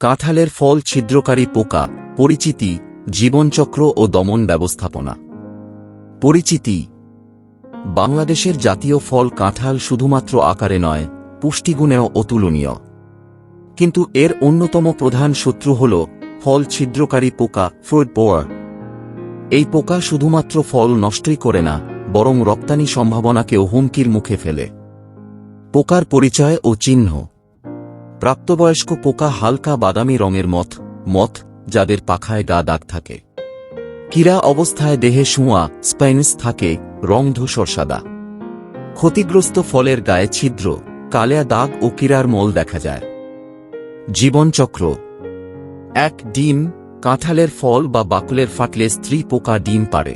কাঁঠালের ফল ছিদ্রকারী পোকা, পরিচিতি, জীবনচক্র ও দমন ব্যবস্থাপনা। পরিচিতি। বাংলাদেশের জাতীয় ফল কাঁঠাল শুধুমাত্র আকারে নয়, পুষ্টিগুণেও অতুলনীয়। কিন্তু এর অন্যতম প্রধান শত্রু হল ফল ছিদ্রকারী পোকা, ফ্রুট পোয়ার এই পোকা শুধুমাত্র ফল নষ্টই করে না, বরং রপ্তানি সম্ভাবনাকেও হুমকির মুখে ফেলে। পোকার পরিচয় ও চিহ্ন। প্রাপ্তবয়স্ক পোকা হালকা বাদামি রঙের মথ মথ, যাদের পাখায় গা দাগ থাকে। কিরা অবস্থায় দেহে শুঁয়া স্পাইনস থাকে, রং ধূসর সাদা। ক্ষতিগ্রস্ত ফলের গায়ে ছিদ্র, কালেয়া দাগ ও কিরার মল দেখা যায়। জীবনচক্র। এক ডিম, কাঁঠালের ফল বা বাকলের ফাটলে স্ত্রী পোকা ডিম পারে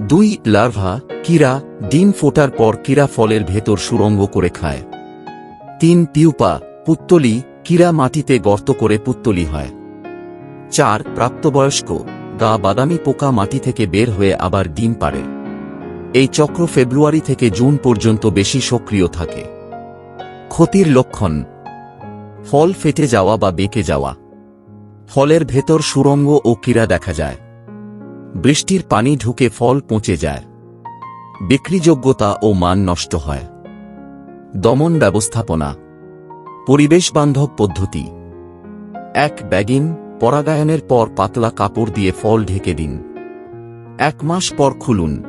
দুই, লার্ভা কিরা ডিম ফোটার পর কিরা ফলের ভেতর সুরঙ্গ করে খায়। তিন, পিউপা পুত্তলি কিরা মাটিতে গর্ত করে পুত্তলি হয়। চার, প্রাপ্তবয়স্ক, গা বাদামি পোকা মাটি থেকে বের হয়ে আবার ডিম পারে এই চক্র ফেব্রুয়ারি থেকে জুন পর্যন্ত বেশি সক্রিয় থাকে। ক্ষতির লক্ষণ, ফল ফেটে যাওয়া বা বেঁকে যাওয়া। ফলের ভেতর সুরঙ্গ ও কীরা দেখা যায়। বৃষ্টির পানি ঢুকে ফল পচে যায়। বিক্রিযোগ্যতা ও মান নষ্ট হয়। দমন ব্যবস্থাপনা পরিবেশ বান্ধব পদ্ধতি। এক ব্যাগিং পরাগায়নের পর পাতলা কাপড় দিয়ে ফল ঢেকে দিন। এক মাস পর খুলুন।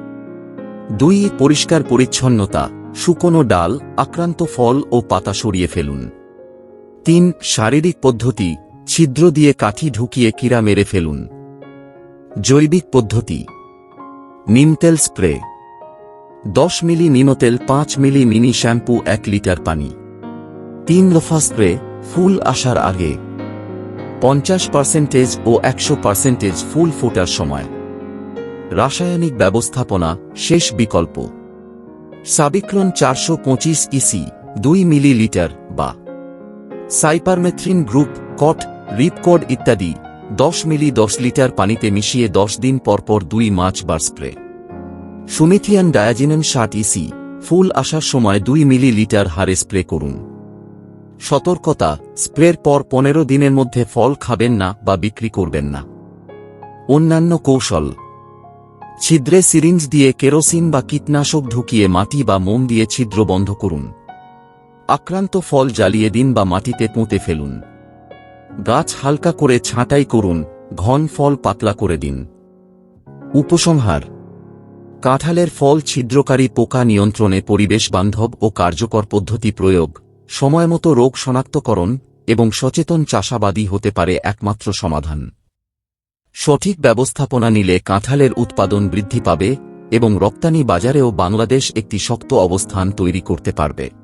দুই, পরিষ্কার পরিচ্ছন্নতা, শুকনো ডাল, আক্রান্ত ফল ও পাতা সরিয়ে ফেলুন। তিন, শারীরিক পদ্ধতি, ছিদ্র দিয়ে কাঠি ঢুকিয়ে কিরা মেরে ফেলুন। জৈবিক পদ্ধতি নিমতেল স্প্রে। দশ মিলি নিমতেল, পাঁচ মিলি মিনি শ্যাম্পু, এক লিটার পানি। তিন দফা স্প্রে ফুল আসার আগে। পঞ্চাশ পার্সেন্টেজ ও একশো পার্সেন্টেজ ফুল ফোটার সময়। রাসায়নিক ব্যবস্থাপনা শেষ বিকল্প। সাবিক্রন চারশো পঁচিশ ইসি, দুই মিলিলিটার বা। সাইপারমেথ্রিন গ্রুপ, কট, রিপকড ইত্যাদি, দশ মিলি দশ লিটার পানিতে মিশিয়ে দশ দিন পরপর দুই মাছ বার স্প্রে। সুমিথিয়ান ডায়াজিনেন ষাট ইসি, ফুল আসার সময় দুই মিলি লিটার হারে স্প্রে করুন। সতর্কতা, স্প্রের পর পনেরো দিনের মধ্যে ফল খাবেন না বা বিক্রি করবেন না। অন্যান্য কৌশল। ছিদ্রে সিরিঞ্জ দিয়ে কেরোসিন বা কীটনাশক ঢুকিয়ে মাটি বা মোম দিয়ে ছিদ্র বন্ধ করুন। আক্রান্ত ফল জ্বালিয়ে দিন বা মাটিতে পুঁতে ফেলুন। গাছ হালকা করে ছাঁটাই করুন, ঘন ফল পাতলা করে দিন। উপসংহার। কাঁঠালের ফল ছিদ্রকারী পোকা নিয়ন্ত্রণে পরিবেশ বান্ধব ও কার্যকর পদ্ধতি প্রয়োগ। সময়মতো রোগ শনাক্তকরণ এবং সচেতন চাষাবাদী হতে পারে একমাত্র সমাধান। সঠিক ব্যবস্থাপনা নিলে কাঁঠালের উৎপাদন বৃদ্ধি পাবে এবং রপ্তানি বাজারেও বাংলাদেশ একটি শক্ত অবস্থান তৈরি করতে পারবে।